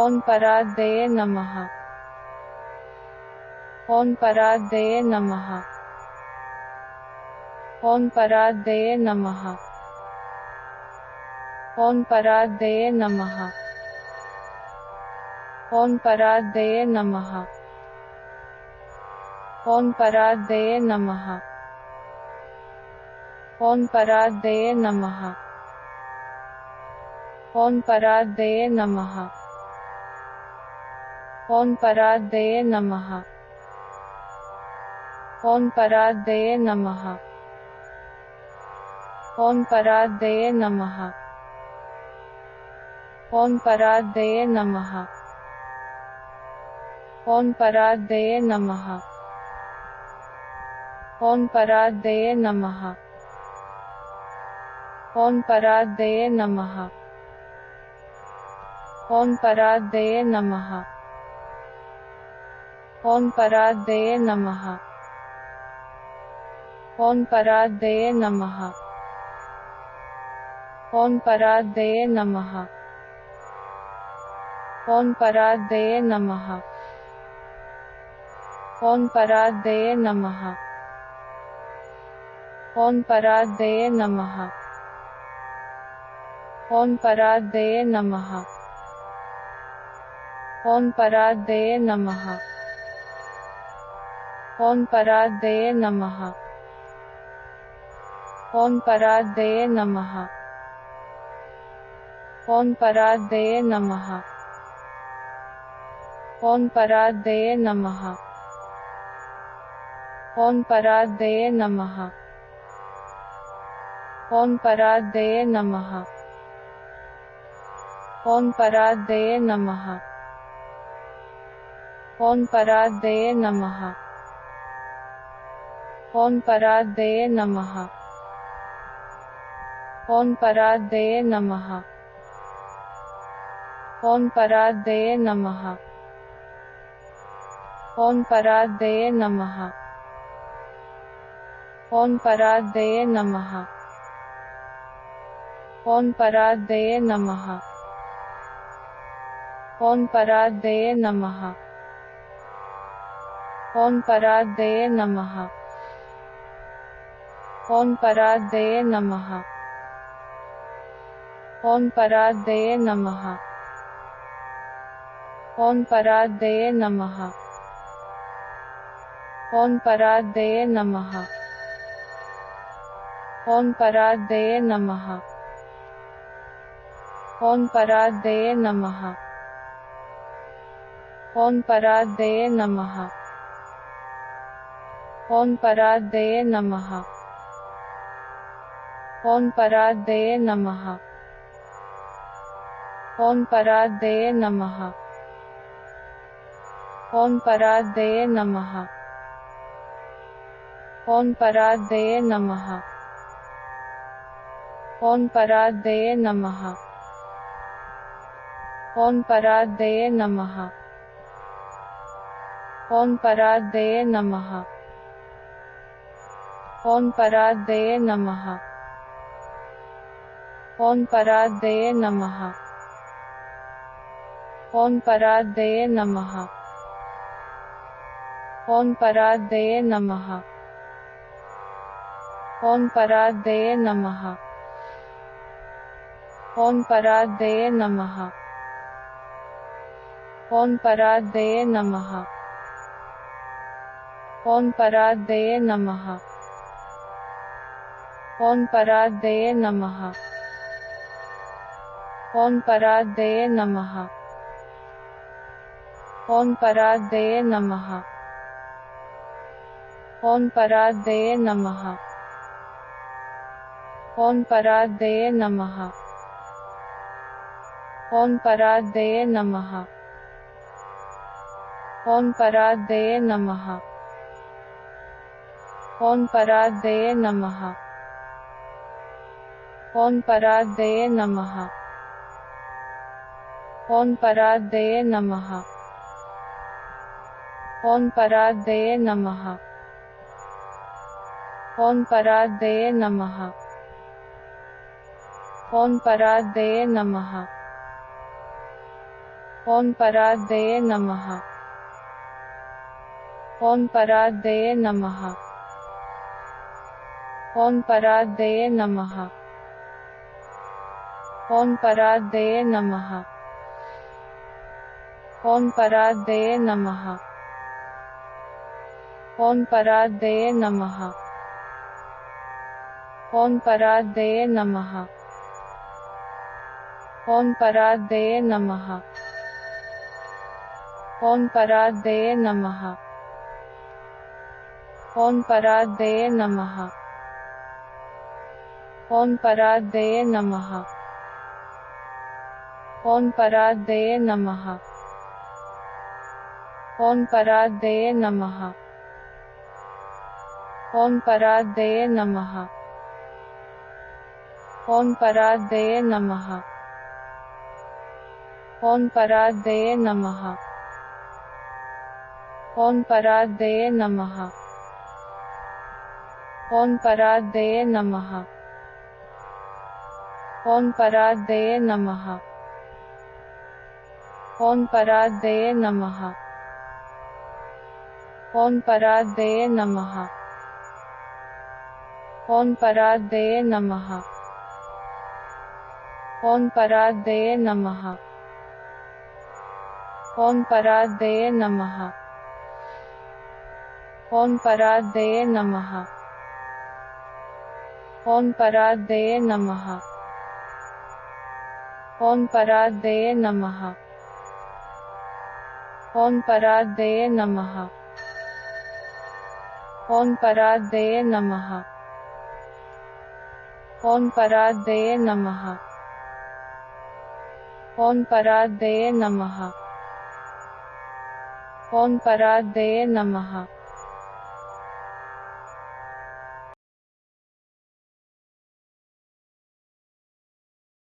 ओम परादये नमः। ओम परादये नमः। ओम परादये नमः। ओम परादये नमः। ओम परादये नमः। ओम परादये नमः। ओम परादये नमः। ओम परादये नमः। ओम परादये नमः। ओम परादये नमः। ओम परादये नमः। ओम परादये नमः। ओम परादये नमः। ओम परादये नमः। ओम परादये नमः। ओम परादये नमः। ओम परादये नमः। ओम परादये नमः। ओम परादये नमः। ओम परादये नमः। ओम परादये नमः। ओम परादये नमः। ओम परादये नमः। ओम परादये नमः। ओम परादये नमः। ओम परादये नमः। ओम परादये नमः। ओम परादये नमः। ओम परादये नमः। ओम परादये नमः। ओम परादये नमः। ओम परादये नमः। ओम परादये नमः। ओम परादये नमः। ओम परादये नमः। ओम परादये नमः। ओम परादये नमः। ओम परादये नमः। ओम परादये नमः। ओम परादये नमः। ओम परादये नमः। ओम परादये नमः। ओम परादये नमः। ओम परादये नमः। ओम परादये नमः। ओम परादये नमः। ओम परादये नमः। ओम परादये नमः। ओम परादये नमः। ओम परादये नमः। ओम परादये नमः। ओम परादये नमः। ओम परादये नमः। ओम परादये नमः। ओम परादये नमः। ओम परादये नमः। ओम परादये नमः। ओम परादये नमः। ओम परादये नमः। ओम परादये नमः। ओम परादये नमः। ओम परादये नमः। ओम परादये नमः। ओम परादये नमः। ओम परादये नमः। ओम परादये नमः। ओम परादये नमः। ओम परादये नमः। ओम परादये नमः। ओम परादये नमः। ओम परादये नमः। ओम परादये नमः। ओम पराद्धये नमः। ओम पराद्धये नमः। ओम पराद्धये नमः। ओम पराद्धये नमः। ओम पराद्धये नमः। ओम पराद्धये नमः। ओम पराद्धये नमः। ओम पराद्धये नमः। ओम पराद्धये नमः। ओम पराद्धये नमः। ओम पराद्धये नमः। ओम पराद्धये नमः। ओम पराद्धये नमः। ओम पराद्धये नमः। ओम पराद्धये नमः। ओम पराद्धये नमः। ओम पराधय नमः। ओम पराधय नमः। ओम पराधय नमः। ओम पराधय नमः। ओम पराधय नमः। ओम पराधय नमः। ओम पराधय नमः। ओम पराधय नमः। ओम पराद्धये नमः। ओम पराद्धये नमः। ओम पराद्धये नमः। ओम पराद्धये नमः। ओम पराद्धये नमः। ओम पराद्धये नमः। ओम पराद्धये नमः। ओम पराद्धये नमः। ओम पराधय नमः। ओम पराधय नमः। ओम पराधय नमः। ओम पराधय नमः।